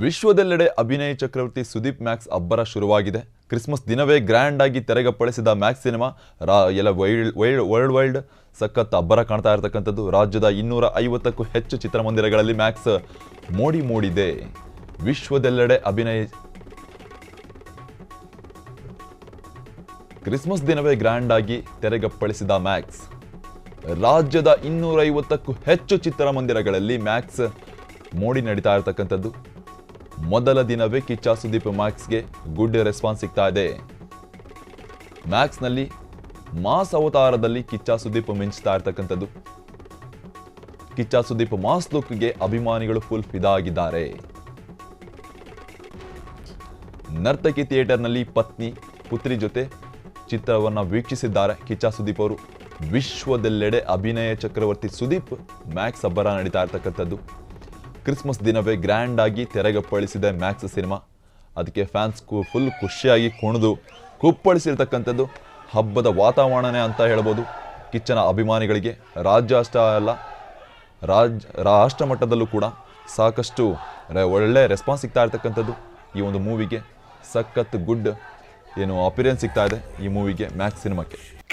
ವಿಶ್ವದೆಲ್ಲೆಡೆ ಅಭಿನಯ ಚಕ್ರವರ್ತಿ ಸುದೀಪ್ ಮ್ಯಾಕ್ಸ್ ಅಬ್ಬರ ಶುರುವಾಗಿದೆ. ಕ್ರಿಸ್ಮಸ್ ದಿನವೇ ಗ್ರ್ಯಾಂಡ್ ಆಗಿ ತೆರೆಗಪ್ಪಳಿಸಿದ ಮ್ಯಾಕ್ಸ್ ಸಿನಿಮಾ, ರಾ, ಎಲ್ಲ ವೈಲ್ಡ್ ವೈಲ್ಡ್, ವರ್ಲ್ಡ್ ವೈಲ್ಡ್ ಸಖತ್ ಅಬ್ಬರ ಕಾಣ್ತಾ ಇರತಕ್ಕಂಥದ್ದು. ರಾಜ್ಯದ ಇನ್ನೂರ ಐವತ್ತಕ್ಕೂ ಹೆಚ್ಚು ಚಿತ್ರಮಂದಿರಗಳಲ್ಲಿ ಮ್ಯಾಕ್ಸ್ ಮೋಡಿ ಮೂಡಿದೆ. ವಿಶ್ವದೆಲ್ಲೆಡೆ ಅಭಿನಯ ಕ್ರಿಸ್ಮಸ್ ದಿನವೇ ಗ್ರ್ಯಾಂಡ್ ಆಗಿ ತೆರೆಗಪ್ಪಳಿಸಿದ ಮ್ಯಾಕ್ಸ್. ರಾಜ್ಯದ ಇನ್ನೂರೈವತ್ತಕ್ಕೂ ಹೆಚ್ಚು ಚಿತ್ರಮಂದಿರಗಳಲ್ಲಿ ಮ್ಯಾಕ್ಸ್ ಮೋಡಿ ನಡೀತಾ ಇರತಕ್ಕಂಥದ್ದು. ಮೊದಲ ದಿನವೇ ಕಿಚ್ಚ ಸುದೀಪ್ ಮ್ಯಾಕ್ಸ್ಗೆ ಗುಡ್ ರೆಸ್ಪಾನ್ಸ್ ಸಿಗ್ತಾ ಇದೆ. ಮ್ಯಾಕ್ಸ್ನಲ್ಲಿ ಮಾಸ್ ಅವತಾರದಲ್ಲಿ ಕಿಚ್ಚ ಸುದೀಪ್ ಮಿಂಚ್ತಾ ಇರ್ತಕ್ಕಂಥದ್ದು. ಕಿಚ್ಚ ಸುದೀಪ್ ಮಾಸ್ ಲುಕ್ಗೆ ಅಭಿಮಾನಿಗಳು ಫುಲ್ ಫಿದಾಗಿದ್ದಾರೆ ನರ್ತಕಿ ಥಿಯೇಟರ್ನಲ್ಲಿ ಪತ್ನಿ, ಪುತ್ರಿ ಜೊತೆ ಚಿತ್ರವನ್ನು ವೀಕ್ಷಿಸಿದ್ದಾರೆ ಕಿಚ್ಚ ಸುದೀಪ್ ಅವರು ವಿಶ್ವದೆಲ್ಲೆಡೆ ಅಭಿನಯ ಚಕ್ರವರ್ತಿ ಸುದೀಪ್ ಮ್ಯಾಕ್ಸ್ ಅಬ್ಬರ ನಡೀತಾ ಇರ್ತಕ್ಕಂಥದ್ದು. ಕ್ರಿಸ್ಮಸ್ ದಿನವೇ ಗ್ರ್ಯಾಂಡ್ ಆಗಿ ತೆರೆಗಪ್ಪಳಿಸಿದೆ ಮ್ಯಾಕ್ಸ್ ಸಿನಿಮಾ ಅದಕ್ಕೆ ಫ್ಯಾನ್ಸ್ ಫುಲ್ ಖುಷಿಯಾಗಿ ಕುಣಿದು ಕುಪ್ಪಳಿಸಿರ್ತಕ್ಕಂಥದ್ದು ಹಬ್ಬದ ವಾತಾವರಣನೇ ಅಂತ ಹೇಳ್ಬೋದು. ಕಿಚ್ಚನ ಅಭಿಮಾನಿಗಳಿಗೆ ರಾಜ್ಯ ಅಷ್ಟ ಅಲ್ಲ, ರಾಜ್ ರಾಷ್ಟ್ರ ಮಟ್ಟದಲ್ಲೂ ಕೂಡ ಸಾಕಷ್ಟು ಒಳ್ಳೆ ರೆಸ್ಪಾನ್ಸ್ ಸಿಗ್ತಾ ಇರ್ತಕ್ಕಂಥದ್ದು. ಈ ಒಂದು ಮೂವಿಗೆ ಸಖತ್ ಗುಡ್ ಏನು ಅಪಿರಿಯನ್ಸ್ ಸಿಗ್ತಾ ಇದೆ ಈ ಮೂವಿಗೆ ಮ್ಯಾಕ್ಸ್ ಸಿನಿಮಾಕ್ಕೆ